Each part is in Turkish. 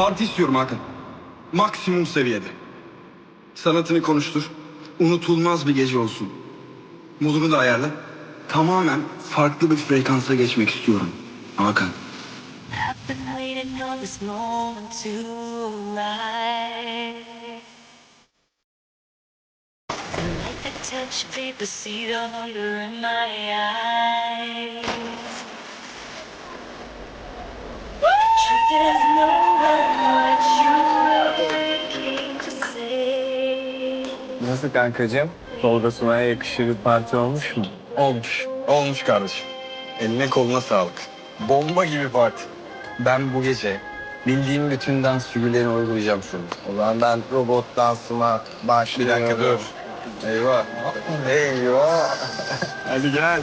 Parti istiyorum Hakan. Maksimum seviyede. Sanatını konuştur. Unutulmaz bir gece olsun. Modumu da ayarla. Tamamen farklı bir frekansa geçmek istiyorum. Hakan. On touch paper, see the wonder in my eyes. Nasıl kankacığım? Tolga Sunay'a yakışır bir parti olmuş mu? Olmuş. Olmuş kardeşim. Eline koluna sağlık. Bomba gibi parti. Ben bu gece bildiğim bütün dans figürlerini uygulayacağım şunu. O zaman ben robot dansıma Bir başlıyorum. dakika dur. Eyvah. Eyvah. Hadi gel.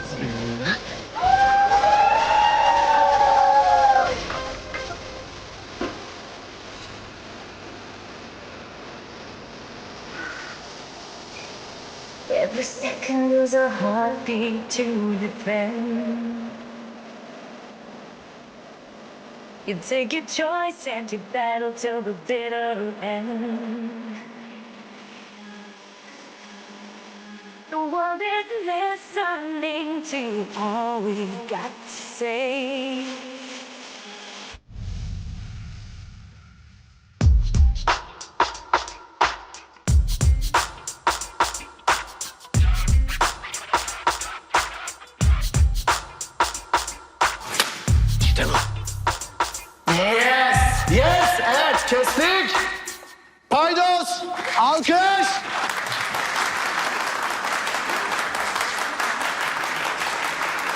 Every second is a heartbeat to defend. You take your choice and you battle till the bitter end. The world is listening to all we've got to say.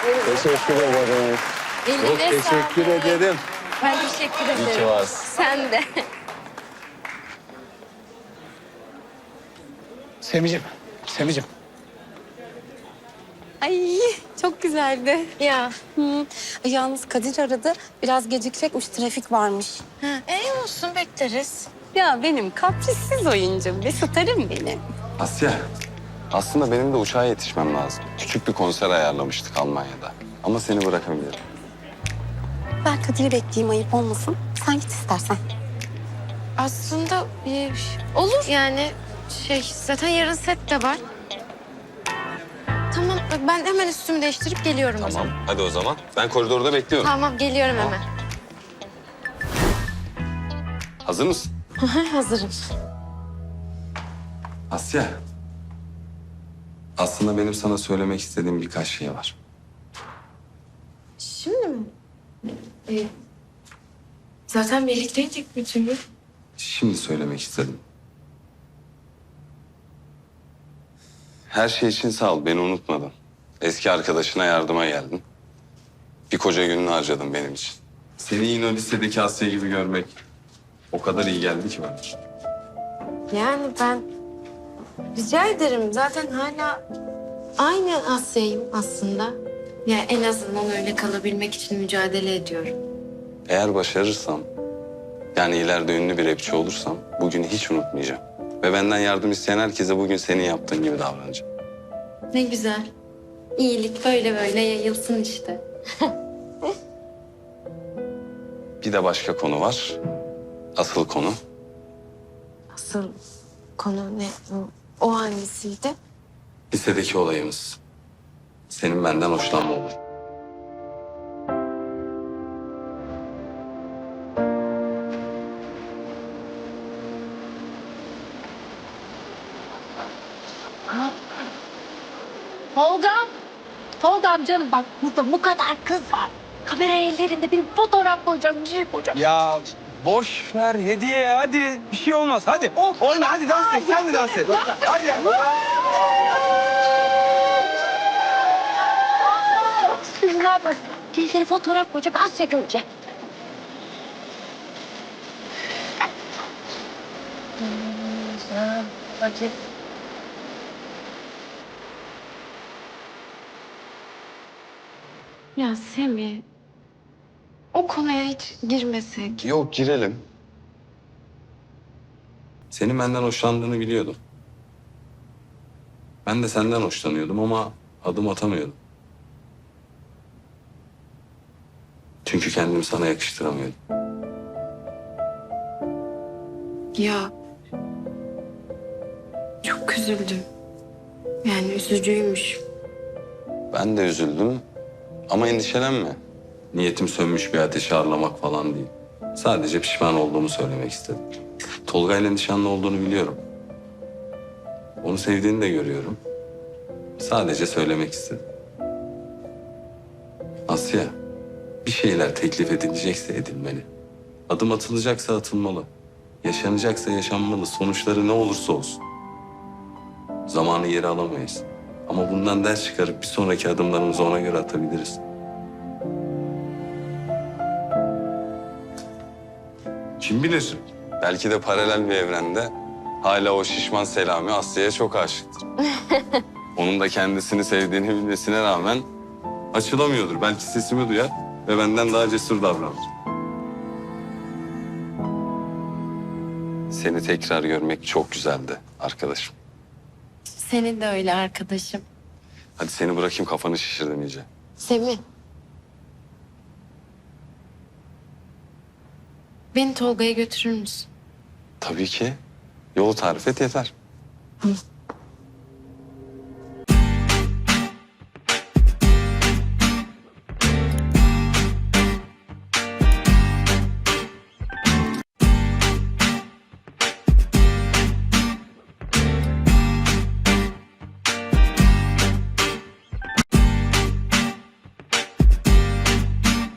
Teşekkür ederim. Eline Çok teşekkür sağlık. ederim. Ben teşekkür İyi ki ederim. varsın. Sen de. Semicim, Semicim. Ay çok güzeldi. Ya. Hı. Yalnız Kadir aradı. Biraz gecikecekmiş. Trafik varmış. Ha, iyi olsun bekleriz. Ya benim kaprissiz oyuncum ve starım benim. Asya, aslında benim de uçağa yetişmem lazım. Küçük bir konser ayarlamıştık Almanya'da. Ama seni bırakabilirim. Ben Kadir'i bekleyeyim ayıp olmasın. Sen git istersen. Aslında e, olur yani şey zaten yarın set de var. Tamam ben hemen üstümü değiştirip geliyorum o zaman. Tamam, hadi o zaman. Ben koridorda bekliyorum. Tamam geliyorum hemen. Hazır mısın? Hazırım. Asya. Aslında benim sana söylemek istediğim birkaç şey var. Şimdi mi? E, zaten birlikteydik bütün gün. Şimdi söylemek istedim. Her şey için sağ ol, beni unutmadın. Eski arkadaşına yardıma geldin. Bir koca gününü harcadın benim için. Seni yine o lisedeki Asya gibi görmek o kadar iyi geldi ki bana. Yani ben rica ederim. Zaten hala aynı Asya'yım aslında. Ya en azından öyle kalabilmek için mücadele ediyorum. Eğer başarırsam, yani ileride ünlü bir rapçi olursam bugünü hiç unutmayacağım. Ve benden yardım isteyen herkese bugün senin yaptığın gibi davranacağım. Ne güzel. İyilik böyle böyle yayılsın işte. Bir de başka konu var. Asıl konu. Asıl konu ne? O, hangisiydi? Lisedeki olayımız. Senin benden hoşlanma olayı. Tolga'm. Tolga'm canım bak burada bu kadar kız var. Kamera ellerinde bir fotoğraf koyacağım, bir şey koyacağım. Ya boş ver hediye hadi. Bir şey olmaz hadi. Oyna hadi dans et sen de dans et. Hadi. Siz ne yapın? Elleri fotoğraf koyacak, görecek. Hmm, Bakayım. Ya Semih, o konuya hiç girmesek. Yok girelim. Senin benden hoşlandığını biliyordum. Ben de senden hoşlanıyordum ama adım atamıyordum. Çünkü kendimi sana yakıştıramıyordum. Ya çok üzüldüm. Yani üzücüymüş. Ben de üzüldüm ama endişelenme. Niyetim sönmüş bir ateşi harlamak falan değil. Sadece pişman olduğumu söylemek istedim. Tolga ile nişanlı olduğunu biliyorum. Onu sevdiğini de görüyorum. Sadece söylemek istedim. Asya, bir şeyler teklif edilecekse edilmeli. Adım atılacaksa atılmalı. Yaşanacaksa yaşanmalı. Sonuçları ne olursa olsun. Zamanı geri alamayız. Ama bundan ders çıkarıp bir sonraki adımlarımızı ona göre atabiliriz. Kim bilir? Belki de paralel bir evrende hala o şişman Selami Asya'ya çok aşıktır. Onun da kendisini sevdiğini bilmesine rağmen açılamıyordur. Belki sesimi duyar ve benden daha cesur davranır. Seni tekrar görmek çok güzeldi arkadaşım. Seni de öyle arkadaşım. Hadi seni bırakayım kafanı şişirdim iyice. Semih. Beni Tolga'ya götürür müsün? Tabii ki. Yolu tarif et yeter.